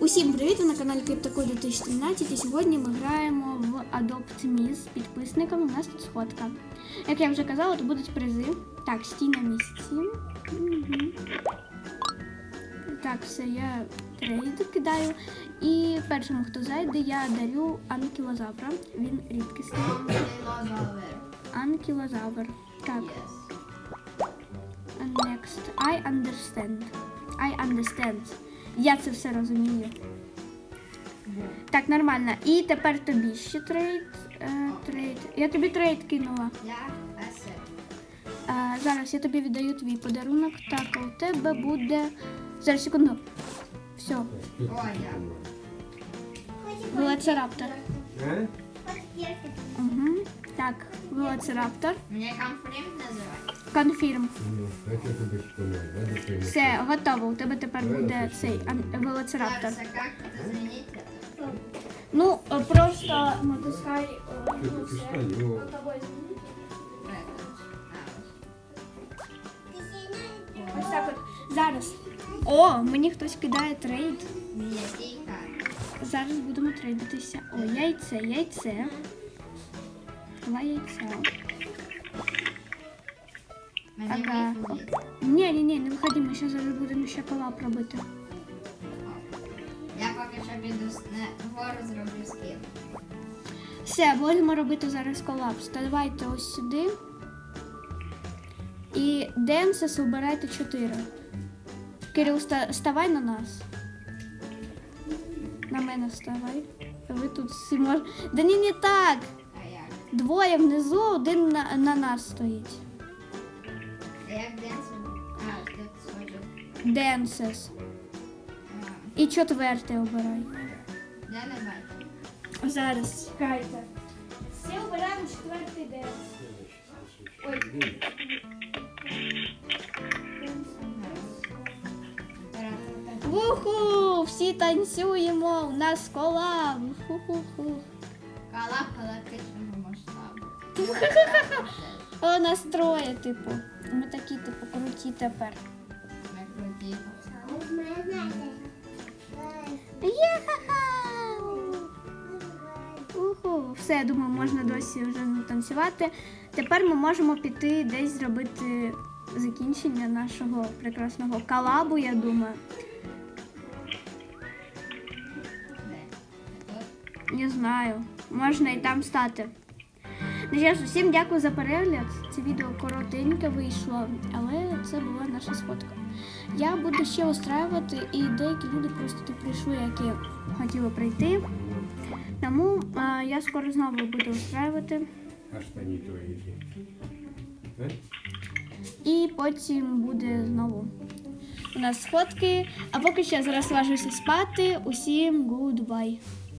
Усім привіт! Ви на каналі Криптоко 2013 і сьогодні ми граємо в Adopt Me з підписниками. У нас тут сходка. Як я вже казала, то будуть призи. Так, стій на місці. Мгм. Так, все, я трейд кидаю. І першому, хто зайде, я дарю анкілозавра. Він рідкісний. Анкілозавр. Так, next. I understand. I understand. Я це все розумію. Так, нормально. І тепер тобі ще трейд. Е, трейд. Я тобі трейд кинула. Е, зараз я тобі віддаю твій подарунок. Так, у тебе буде. Зараз секунду. Все, велоцираптор. Е? Угу. Так, велоцираптор. Мне конфликт називають? Конфірм. Ну? Все, готово. У тебе тепер буде цей ан- велоцираптор. Зараз, як це змінити? Ну, е, просто натискай. е, ну, все. встань, змінити. Ось так от. Зараз. О, мені хтось кидає трейд. Зараз будемо трейдитися. О, яйце, яйце. Два яйця. Ага. Ні, ні, ні, не виходи, ми ще зараз будемо ще колап робити. Я поки що піду с- на гору зроблю скіл. Все, будемо робити зараз колапс. Давайте ось сюди. І Денсес обирайте 4. Кирил, ста- ставай на нас. На мене ставай. Ви тут всі мож... Да ні, не так. Як? Двоє внизу, один на, на нас стоїть. А як денсом? А, ти схожу. Денсес. І четвертий обирай. Я не бачу. Зараз, чекайте. Всі обираємо четвертий Денс. Ой. Вуху! Всі танцюємо! У нас колаб! Ху-ху-ху. Калап галактичного масштабу. А У нас троє, типу. Ми такі, типу, круті тепер. Ми круті. Уху. Все, я думаю, можна досі вже не танцювати. Тепер ми можемо піти десь зробити закінчення нашого прекрасного колабу, я думаю. Не знаю. Можна і там стати. Ну що ж, усім дякую за перегляд. Це відео коротеньке вийшло, але це була наша сходка. Я буду ще устраювати, і деякі люди просто тут прийшли, які хотіли прийти. Тому а, я скоро знову буду устраювати. а штані твої. І потім буде знову у нас сходки. А поки що зараз ложуся спати. Усім гудбай.